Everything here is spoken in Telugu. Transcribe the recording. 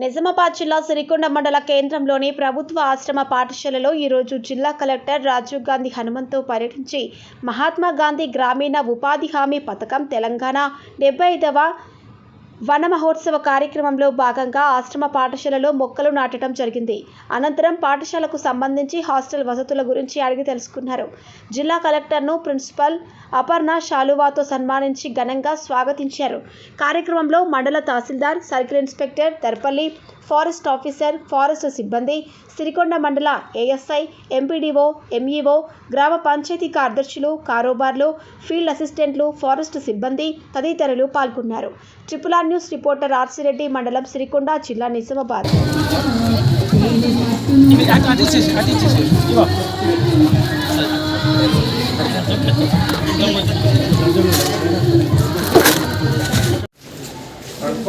నిజామాబాద్ జిల్లా సిరికొండ మండల కేంద్రంలోని ప్రభుత్వ ఆశ్రమ పాఠశాలలో ఈరోజు జిల్లా కలెక్టర్ రాజీవ్ గాంధీ హనుమంతో పర్యటించి మహాత్మా గాంధీ గ్రామీణ ఉపాధి హామీ పథకం తెలంగాణ డెబ్బై ఐదవ వన మహోత్సవ కార్యక్రమంలో భాగంగా ఆశ్రమ పాఠశాలలో మొక్కలు నాటడం జరిగింది. అనంతరం పాఠశాలకు సంబంధించి హాస్టల్ వసతుల గురించి అడిగి తెలుసుకున్నారు. జిల్లా కలెక్టర్ను ప్రిన్సిపల్ అపర్ణ శాలువాతో సన్మానించి ఘనంగా స్వాగతించారు. కార్యక్రమంలో మండల tahsildar circle inspector Darpalli forest officer forest సిబ్బంది సిరికొండ మండల ఏఎస్ఐ ఎంపీడీఓ ఎంఈఓ గ్రామ పంచాయతీ కార్యదర్శులు కారోబార్లు ఫీల్డ్ అసిస్టెంట్లు ఫారెస్ట్ సిబ్బంది తదితరులు పాల్గొన్నారు triple R news reporter RC Reddy మండలం సిరికొండ జిల్లా నిజామాబాద్